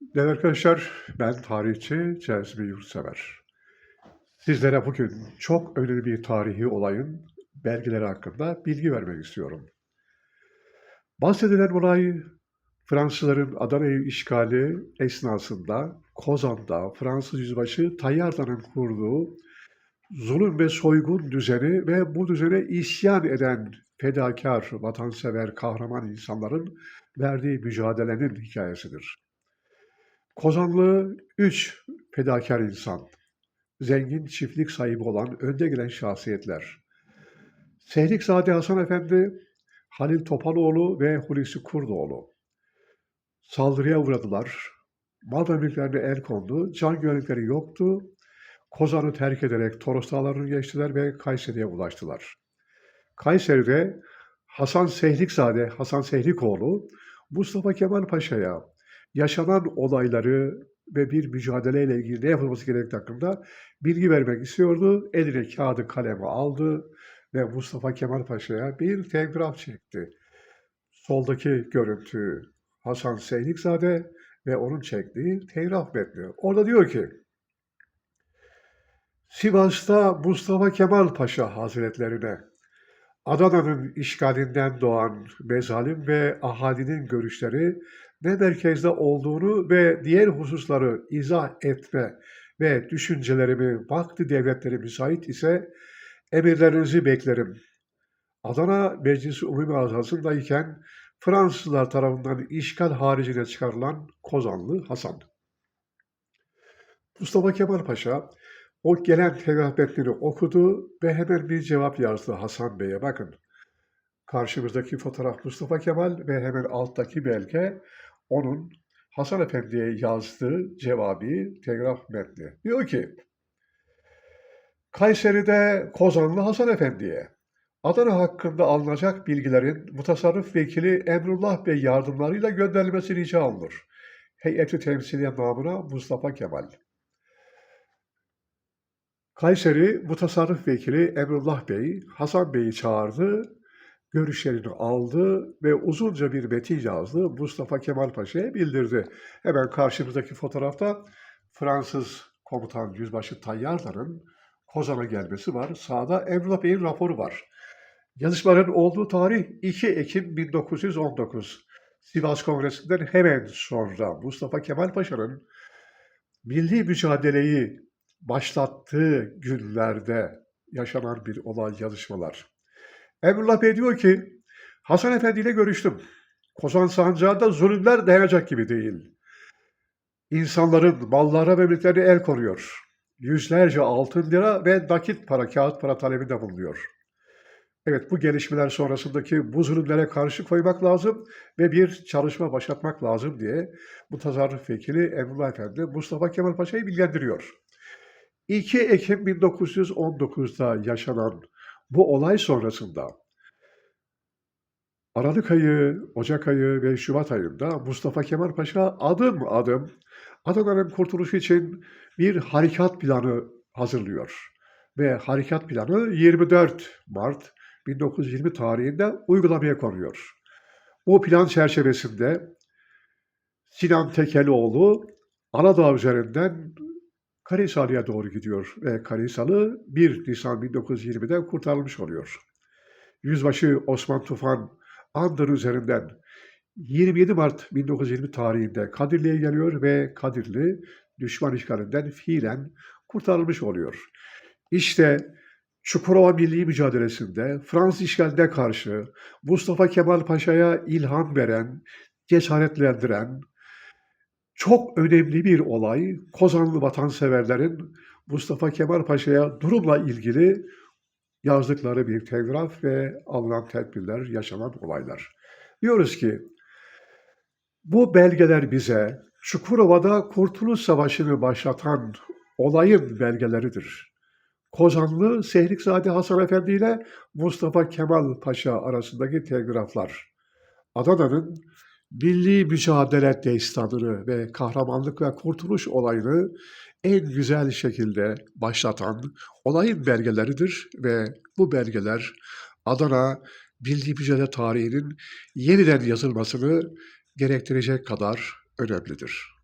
Değerli arkadaşlar, ben tarihçi Cezmi Yurtsever. Sizlere bugün çok önemli bir tarihi olayın belgeleri hakkında bilgi vermek istiyorum. Bahsedilen olay Fransızların Adana'yı işgali esnasında Kozan'da Fransız yüzbaşı Tayyarda'nın kurduğu zulüm ve soygun düzeni ve bu düzene isyan eden fedakar, vatansever, kahraman insanların verdiği mücadelenin hikayesidir. Kozanlı üç fedakar insan, zengin çiftlik sahibi olan önde gelen şahsiyetler. Seylikzade Hasan Efendi, Halil Topaloğlu ve Hulusi Kurdoğlu. Saldırıya uğradılar. Mal mülklerine el kondu. Can güvenlikleri yoktu. Kozan'ı terk ederek Toros Dağları'nı geçtiler ve Kayseri'ye ulaştılar. Kayseri'de Hasan Sehlikzade, Hasan Sehlikoğlu, Mustafa Kemal Paşa'ya yaşanan olayları ve bir mücadeleyle ilgili ne yapılması gerektiği hakkında bilgi vermek istiyordu. Eline kağıdı kalemi aldı ve Mustafa Kemal Paşa'ya bir telgraf çekti. Soldaki görüntü Hasan Seylikzade ve onun çektiği telgraf metni. Orada diyor ki, Sivas'ta Mustafa Kemal Paşa Hazretlerine Adana'nın işgalinden doğan mezalim ve ahalinin görüşleri ne merkezde olduğunu ve diğer hususları izah etme ve düşüncelerimi vakti devletleri müsait ise emirlerinizi beklerim. Adana Meclisi Umumi Azası'ndayken Fransızlar tarafından işgal haricine çıkarılan Kozanlı Hasan. Mustafa Kemal Paşa o gelen metnini okudu ve hemen bir cevap yazdı Hasan Bey'e. Bakın karşımızdaki fotoğraf Mustafa Kemal ve hemen alttaki belge onun Hasan Efendi'ye yazdığı cevabı telgraf metni. Diyor ki, Kayseri'de Kozanlı Hasan Efendi'ye Adana hakkında alınacak bilgilerin mutasarrıf vekili Emrullah Bey yardımlarıyla gönderilmesi rica olunur. Heyeti temsiliye namına Mustafa Kemal. Kayseri Mutasarrıf Vekili Emrullah Bey, Hasan Bey'i çağırdı görüşlerini aldı ve uzunca bir metin yazdı. Mustafa Kemal Paşa'ya bildirdi. Hemen karşımızdaki fotoğrafta Fransız komutan Yüzbaşı Tayyarda'nın Kozan'a gelmesi var. Sağda Emrullah Bey'in raporu var. Yazışmaların olduğu tarih 2 Ekim 1919. Sivas Kongresi'nden hemen sonra Mustafa Kemal Paşa'nın milli mücadeleyi başlattığı günlerde yaşanan bir olay yazışmalar. Emrullah Bey diyor ki, Hasan Efendi ile görüştüm. Kozan sancağında zulümler dayanacak gibi değil. İnsanların mallara ve mülklerine el koruyor. Yüzlerce altın lira ve nakit para, kağıt para talebinde bulunuyor. Evet bu gelişmeler sonrasındaki bu zulümlere karşı koymak lazım ve bir çalışma başlatmak lazım diye bu tasarruf vekili Emrullah Efendi Mustafa Kemal Paşa'yı bilgilendiriyor. 2 Ekim 1919'da yaşanan bu olay sonrasında Aralık ayı, Ocak ayı ve Şubat ayında Mustafa Kemal Paşa adım adım Adana'nın kurtuluşu için bir harekat planı hazırlıyor. Ve harekat planı 24 Mart 1920 tarihinde uygulamaya konuyor. Bu plan çerçevesinde Sinan Tekelioğlu Aladağ üzerinden Karahisar'a doğru gidiyor ve Karahisar'ı 1 Nisan 1920'de kurtarılmış oluyor. Yüzbaşı Osman Tufan Andır üzerinden 27 Mart 1920 tarihinde Kadirli'ye geliyor ve Kadirli düşman işgalinden fiilen kurtarılmış oluyor. İşte Çukurova Milli Mücadelesi'nde Fransız işgaline karşı Mustafa Kemal Paşa'ya ilham veren, cesaretlendiren, çok önemli bir olay Kozanlı vatanseverlerin Mustafa Kemal Paşa'ya durumla ilgili yazdıkları bir telgraf ve alınan tedbirler, yaşanan olaylar. Diyoruz ki bu belgeler bize Çukurova'da Kurtuluş Savaşı'nı başlatan olayın belgeleridir. Kozanlı Sehlikzade Hasan Efendi ile Mustafa Kemal Paşa arasındaki telgraflar. Adana'nın milli mücadele destanını ve kahramanlık ve kurtuluş olayını en güzel şekilde başlatan olayın belgeleridir ve bu belgeler Adana milli mücadele tarihinin yeniden yazılmasını gerektirecek kadar önemlidir.